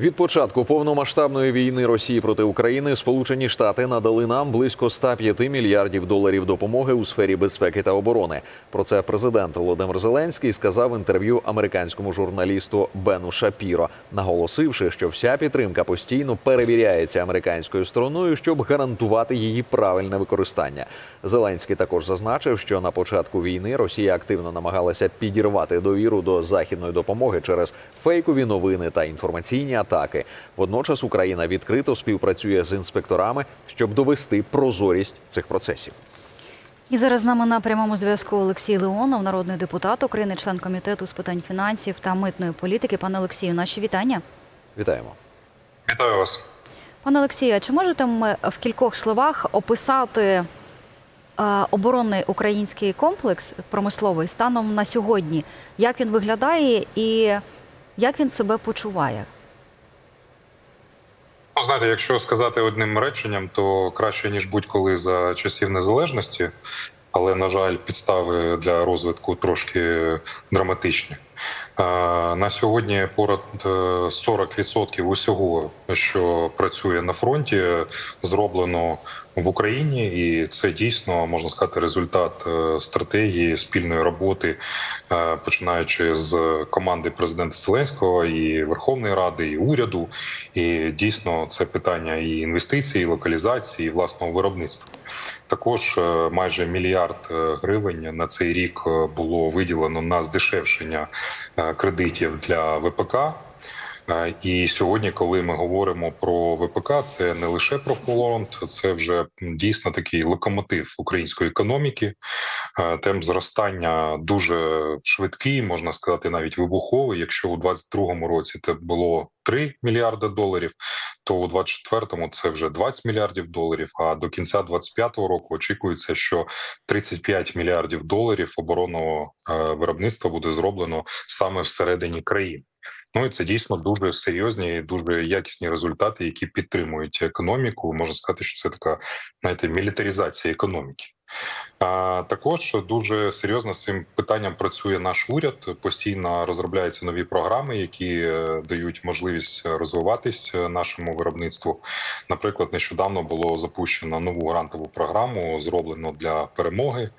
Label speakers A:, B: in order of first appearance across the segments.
A: Від початку повномасштабної війни Росії проти України Сполучені Штати надали нам близько 105 мільярдів доларів допомоги у сфері безпеки та оборони. Про це президент Володимир Зеленський сказав в інтерв'ю американському журналісту Бену Шапіро, наголосивши, що вся підтримка постійно перевіряється американською стороною, щоб гарантувати її правильне використання. Зеленський також зазначив, що на початку війни Росія активно намагалася підірвати довіру до західної допомоги через фейкові новини та інформаційні атаки. Водночас Україна відкрито співпрацює з інспекторами, щоб довести прозорість цих процесів.
B: І зараз з нами на прямому зв'язку Олексій Леонов, народний депутат України, член комітету з питань фінансів та митної політики. Пане Олексію, наші вітання.
A: Вітаємо.
C: Вітаю вас.
B: Пане Олексію, а чи можете ми в кількох словах описати е, оборонний український комплекс промисловий станом на сьогодні? Як він виглядає і як він себе почуває?
C: Ну, знаєте, якщо сказати одним реченням, то краще ніж будь-коли за часів незалежності, але на жаль, підстави для розвитку трошки драматичні. Е, На сьогодні понад е, 40% усього, що працює на фронті, зроблено в Україні, і це дійсно можна сказати результат е, стратегії спільної роботи, е, починаючи з команди президента Зеленського і Верховної Ради, і уряду. І дійсно це питання і інвестицій, і локалізації, і власного виробництва. Також е, майже мільярд е, гривень на цей рік е, було виділено на здешевшення е, кредитів для ВПК. Е, І сьогодні, коли ми говоримо про ВПК, це не лише про фронт, це вже дійсно такий локомотив української економіки. Е, Темп зростання дуже швидкий, можна сказати, навіть вибуховий. Якщо у 2022 році це було 3 мільярди доларів, то у 2024 це вже 20 мільярдів доларів. А до кінця 2025 року очікується, що 35 мільярдів доларів оборонного е, виробництва буде зроблено саме всередині країни. Ну і це дійсно дуже серйозні, дуже якісні результати, які підтримують економіку. Можна сказати, що це така знаєте, мілітаризація економіки. Також дуже серйозно з цим питанням працює наш уряд. Постійно розробляються нові програми, які е, дають можливість розвиватись е, нашому виробництву. Наприклад, нещодавно було запущено нову грантову програму, зроблено для перемоги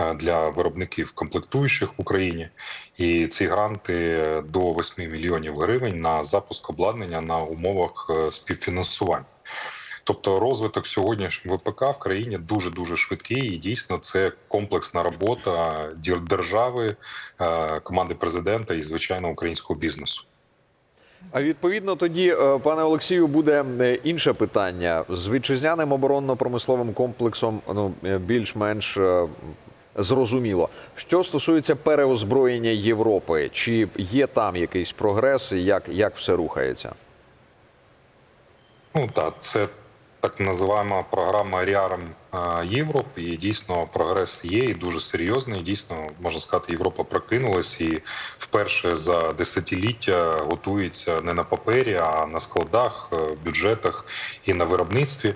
C: е, для виробників комплектуючих в Україні. І ці гранти до 8 мільйонів гривень на запуск обладнання на умовах співфінансування. Тобто розвиток сьогоднішнього ВПК в країні дуже дуже швидкий, і дійсно це комплексна робота держави, е, команди президента і звичайно українського бізнесу.
A: А відповідно тоді, е, пане Олексію, буде е, інше питання з вітчизняним оборонно-промисловим комплексом. Ну більш-менш зрозуміло. Що стосується переозброєння Європи, чи є там якийсь прогрес, і як, як все рухається?
C: Ну так, це так називаємо програма Ріарм Європ. І дійсно прогрес є і дуже серйозний. Дійсно, можна сказати, Європа прокинулась і вперше за десятиліття готується не на папері, а на складах, е, бюджетах і на виробництві. Е,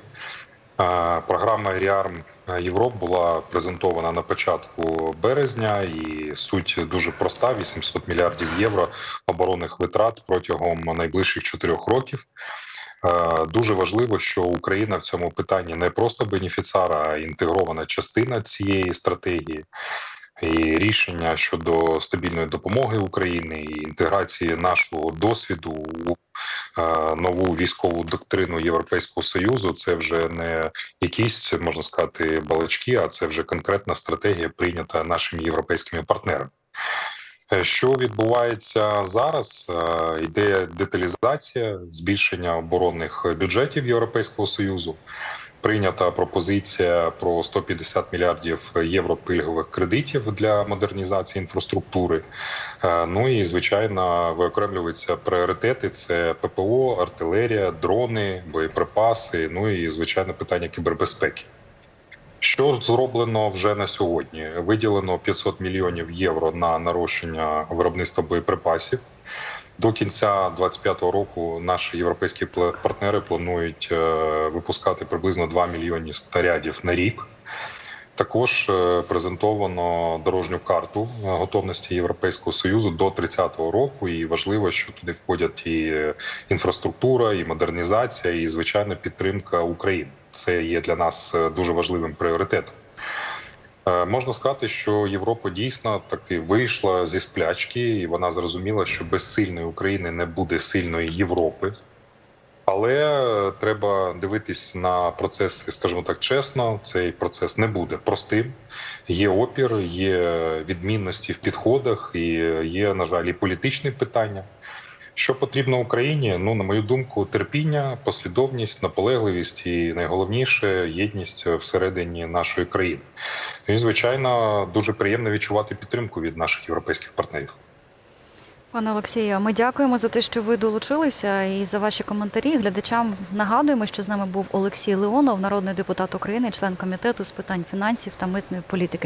C: Програма Ріарм Європ була презентована на початку березня, і суть дуже проста: 800 мільярдів євро оборонних витрат протягом найближчих чотирьох років. Е, Дуже важливо, що Україна в цьому питанні не просто бенефіцара, а інтегрована частина цієї стратегії. І рішення щодо стабільної допомоги України і інтеграції нашого досвіду у е, нову військову доктрину Європейського союзу це вже не якісь можна сказати балачки, а це вже конкретна стратегія, прийнята нашими європейськими партнерами. Е, Що відбувається зараз? Е, Йде деталізація, збільшення оборонних бюджетів Європейського союзу. Прийнята пропозиція про 150 мільярдів євро пільгових кредитів для модернізації інфраструктури. Е, Ну і звичайно виокремлюються пріоритети: це ППО, артилерія, дрони, боєприпаси. Ну і звичайно питання кібербезпеки. Що зроблено вже на сьогодні? Виділено 500 мільйонів євро на нарощення виробництва боєприпасів. До кінця 2025 року наші європейські партнери планують е, випускати приблизно 2 мільйони снарядів на рік. Також е, презентовано дорожню карту готовності Європейського союзу до 30-го року. І важливо, що туди входять і інфраструктура, і модернізація, і звичайно підтримка України. Це є для нас е, дуже важливим пріоритетом. Е, Можна сказати, що Європа дійсно таки вийшла зі сплячки, і вона зрозуміла, що без сильної України не буде сильної Європи. Але треба дивитись на процес, скажімо так, чесно. Цей процес не буде простим. Є опір, є відмінності в підходах, і є, на жаль, і політичні питання. Що потрібно Україні? Ну, на мою думку, терпіння, послідовність, наполегливість і найголовніше єдність всередині нашої країни. І, звичайно, дуже приємно відчувати підтримку від наших європейських партнерів.
B: Пане Олексію, ми дякуємо за те, що ви долучилися і за ваші коментарі. Глядачам нагадуємо, що з нами був Олексій Леонов, народний депутат України, член комітету з питань фінансів та митної політики.